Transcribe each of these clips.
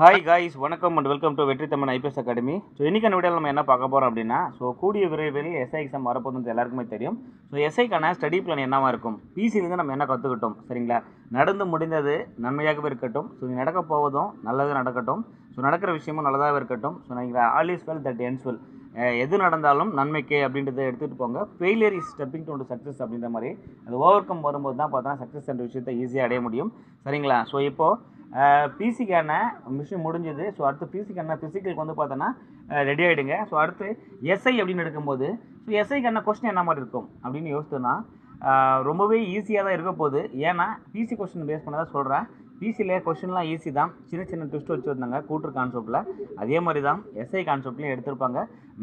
Hi guys வணக்கம் and welcome to Vetri Tamil IPS academy. So இன்றைக்கான வீடியோவில் நம்ம என்ன பார்க்க போகிறோம் அப்படின்னா ஸோ கூடிய விரைவில் எஸ்ஐ எக்ஸாம் வரப்போகுதுன்னு எல்லாருக்குமே தெரியும். ஸோ எஸ்ஐக்கான ஸ்டடி பிளான் என்னவாக இருக்கும்? பிசிலேருந்து நம்ம என்ன கற்றுக்கிட்டோம் சரிங்களா? நடந்து முடிந்தது நன்மையாகவே இருக்கட்டும். ஸோ நடக்க போவதும் நல்லது நடக்கட்டும். ஸோ நடக்கிற விஷயமும் நல்லதாகவே இருக்கட்டும். ஸோ நீங்கள் all is well that ends well எது நடந்தாலும் நன்மைக்கே அப்படின்றத எடுத்துகிட்டு போங்க. Failure is stepping to success அப்படின்ற மாதிரி. அது ஓவர் கம் வரும்போது தான் பார்த்தா சக்ஸஸ் என்ற விஷயத்தை ஈஸியாக அடைய முடியும். சரிங்களா? ஸோ இப்போது பிசிக்கான மிஷின் முடிஞ்சது. ஸோ அடுத்து பிசிக்கான ஃபிசிக்கலுக்கு வந்து பார்த்தோன்னா ரெடி ஆகிடுங்க ஸோ அடுத்து எஸ்ஐ அப்படின்னு எடுக்கும்போது ஸோ எஸ்ஐக்கான கொஸ்டின் என்ன மாதிரி இருக்கும் அப்படின்னு யோசித்தோன்னா ரொம்பவே ஈஸியாக தான் இருக்க போகுது. ஏன்னா பிசி கொஸ்டின் பேஸ் பண்ண தான் சொல்கிறேன் பிசியில் கொஸ்டின்லாம் ஈஸி தான். சின்ன சின்ன ட்விஸ்ட் வச்சுருந்தாங்க கூட்டு கான்செப்ட்டில் அதே மாதிரி தான் எஸ்ஐ கான்செப்ட்லையும் எடுத்திருப்பாங்க.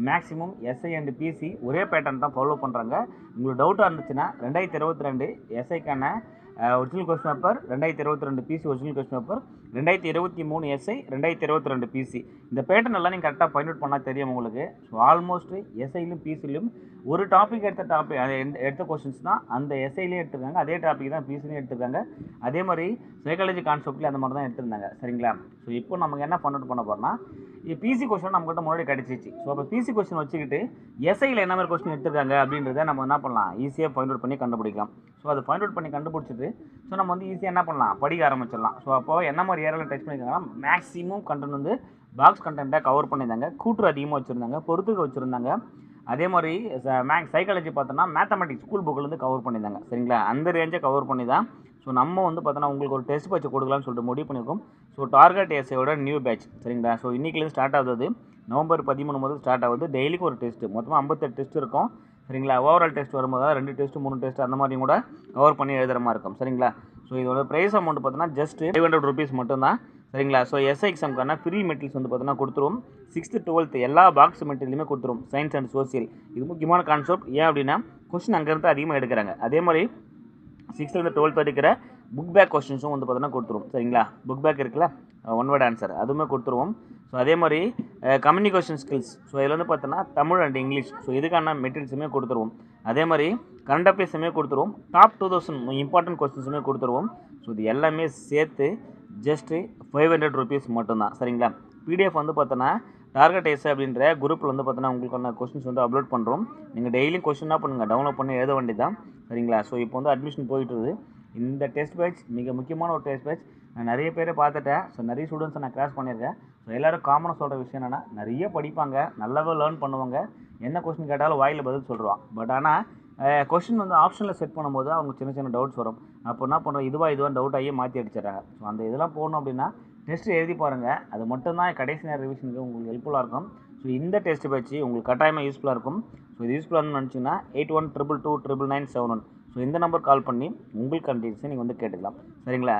மேக்ஸிமம் எஸ்ஐ அண்ட் பிசி ஒரே பேட்டர்ன் தான் ஃபாலோ பண்ணுறாங்க உங்களுக்கு டவுட்டாக இருந்துச்சுன்னா ரெண்டாயிரத்தி இருபத்தி ரெண்டு எஸ்ஐக்கான ஒரிஜினல் கொஸ்டின் பேப்பர் ரெண்டாயிரத்தி இருபத்தி ரெண்டு பிசி ஒரிஜினல் கொஸ்டின் பேப்பர் ரெண்டாயிரத்தி இருபத்தி மூணு எஸ்ஐ ரெண்டாயிரத்தி இருபத்தி ரெண்டு பிசி இந்த பேட்டர்ன் எல்லாம் நீங்கள் கரெக்டாக ஃபைண்ட் அவுட் பண்ணால் தெரியும் உங்களுக்கு. ஸோ ஆல்மோஸ்ட் எஸ்ஐலும் பிசிலையும் ஒரு டாபிக் எடுத்த டாபிக் அது எந்த- எடுத்த கொஸ்டின்ஸ் தான் அந்த எஸ்ஐலையும் எடுத்துருக்காங்க. அதே டாபிக் தான் பிசிலையும் எடுத்துருக்காங்க. அதே மாதிரி சைக்காலஜி கான்செப்ட்லேயும் அந்த மாதிரி தான் எடுத்திருந்தாங்க. சரிங்களா? ஸோ இப்போ நமக்கு என்ன ஃபைண்ட் அவுட் பண்ண போகிறோம்னா பிசி கொஸ்டின் நம்மகிட்ட முன்னாடி கிடச்சிச்சு. ஸோ அப்போ பிசி கொஸ்டின் வச்சுக்கிட்டு எஸ்ஐயில் என்ன மாதிரி கொஸ்டின் எடுத்துருக்காங்க அப்படின்றத நம்ம என்ன பண்ணலாம்? ஈஸியாக ஃபைண்ட் அவுட் பண்ணி கண்டுபிடிக்கலாம். ஸோ அதை ஃபைண்ட் அவுட் பண்ணி கண்டுபிடிச்சிட்டு ஸோ நம்ம வந்து ஈஸியாக என்ன பண்ணலாம்? படிக்க ஆரம்பிச்சிடலாம். ஸோ அப்போ என்ன மாதிரி ஏரியாவில் டச் பண்ணியிருக்காங்கன்னா மேக்ஸிமம் கண்டென்ட் வந்து பாக்ஸ் கண்டென்ட்டை கவர் பண்ணியிருந்தாங்க. கூற்று அதிகமாக வச்சுருந்தாங்க பொறுத்துக்க வச்சுருந்தாங்க. அதே மாதிரி மேக்ஸ் சைக்காலஜி பார்த்தோன்னா மேத்தமெட்டிக்ஸ் ஸ்கூல் புக்கிலேருந்து கவர் பண்ணியிருந்தாங்க. சரிங்களா? அந்த ரேஞ்சை கவர் பண்ணி தான் ஸோ நம்ம வந்து பார்த்தோன்னா உங்களுக்கு ஒரு டெஸ்ட் பேட்ச் கொடுக்கலாம்னு சொல்லிட்டு முடிவு பண்ணியிருக்கோம். ஸோ டார்கெட் எஸ்ஐயோட நியூ பேட்ச் சரிங்களா? ஸோ இன்றைக்கிலேருந்து ஸ்டார்ட் ஆகுது. நவம்பர் பதிமூணு முதல் ஸ்டார்ட் ஆகுது. டெய்லிக்கு ஒரு டெஸ்ட் மொத்தமாக ஐம்பத்தெட்டு டெஸ்ட் இருக்கும். சரிங்களா? ஓவரால் டெஸ்ட் வரும்போது தான் ரெண்டு டெஸ்ட் மூணு டெஸ்ட் அந்த மாதிரியும் கூட கவர் பண்ணி எழுதுகிற மாதிரி இருக்கும். சரிங்களா? ஸோ இதோட ப்ரைஸ் அமௌண்ட் பார்த்தீங்கன்னா ஜஸ்ட் ஃபைவ் ஹண்ட்ரட் ருபீஸ் மட்டும்தான். சரிங்களா? ஸோ எஸ்ஐ எக்ஸாம்க்கான ஃப்ரீ மெட்டீரியல்ஸ் வந்து பார்த்தீங்கன்னா கொடுத்துருவோம். சிக்ஸ்த்து டுவெல்த்து எல்லா பாக்ஸ் மெட்டீரியலுமே கொடுத்துருவோம். சயின்ஸ் அண்ட் சோசியல் இது முக்கியமான கான்செப்ட் ஏன் அப்படின்னா கொஸ்டின் அங்கேருந்து அதிகமாக எடுக்கிறாங்க. அதே மாதிரி சிக்ஸ்த்துலேருந்து டுவெல்த் வரைக்கிற புக் பேக் கொஸ்டின்ஸும் வந்து பார்த்தோன்னா கொடுத்துருவோம் சரிங்களா? புக் பேக் இருக்குல்ல? ஒன் வேர்ட் ஆன்சர் அதுவுமே கொடுத்துருவோம். ஸோ அதே மாதிரி கம்யூனிகேஷன் ஸ்கில்ஸ் ஸோ இதில் வந்து பார்த்தோன்னா தமிழ் அண்ட் இங்கிலீஷ் ஸோ இதுக்கான மெட்டீரியல்ஸுமே கொடுத்துருவோம். அதே மாதிரி கரண்ட் அஃபேர்ஸுமே கொடுத்துருவோம். டாப் டூ தௌசண்ட் இம்பார்ட்டன்ட் கொஸ்டின்ஸுமே கொடுத்துருவோம். ஸோ இது எல்லாமே சேர்த்து ஜஸ்ட்டு ஃபைவ் ஹண்ட்ரட் ருபீஸ் மட்டும்தான். சரிங்களா? பிடிஎஃப் வந்து பார்த்தோன்னா டார்கெட் எஸ் அப்படின்ற குரூப்பில் வந்து பார்த்தோன்னா உங்களுக்கான கொஸ்டின்ஸ் வந்து அப்லோட் பண்ணுறோம் நீங்கள் டெய்லியும் கொஸ்டினாக பண்ணுங்கள் டவுன்லோட் பண்ணி எழுத வேண்டியதான் சரிங்களா? ஸோ இப்போ வந்து அட்மிஷன் போயிட்டுருது இந்த டெஸ்ட் பேட்ச் மிக முக்கியமான ஒரு டெஸ்ட் பேட்ச் நான் நிறைய பேரை பார்த்துட்டேன். ஸோ நிறைய ஸ்டூடெண்ட்ஸை நான் கிராஸ் பண்ணியிருக்கேன். ஸோ எல்லோரும் காமனாக சொல்கிற விஷயம் என்னென்னா நிறைய படிப்பாங்க. நல்லாவே லேர்ன் பண்ணுவாங்க. என்ன கொஸ்டின் கேட்டாலும் வாயில் பதில் சொல்லுவான். பட் ஆனால் கொஸ்டின் வந்து ஆப்ஷனில் செட் பண்ணும்போது அவங்க சின்ன சின்ன டவுட்ஸ் வரும். அப்போ என்ன பண்ணுறோம் இதுவாக இதுவாக டவுட் ஆகியே மாற்றி அடிச்சிடறாங்க. ஸோ அந்த இதெல்லாம் போகணும் அப்படின்னா டெஸ்ட் எழுதி பாருங்கள் அது மட்டும்தான் கடைசி நேர ரிவிஷனுக்கு உங்களுக்கு ஹெல்ப்ஃபுல்லாக இருக்கும். ஸோ இந்த டெஸ்ட் பயிற்சி உங்களுக்கு கட்டாயமாக யூஸ்ஃபுல்லாக இருக்கும். ஸோ இது யூஸ்ஃபுல்லாக நினச்சிங்கன்னா eight one triple two triple nine seven one so இந்த நம்பர் கால் பண்ணி உங்களுக்கு கண்டிஷன் நீங்கள் வந்து கேட்டுக்கலாம். சரிங்களா?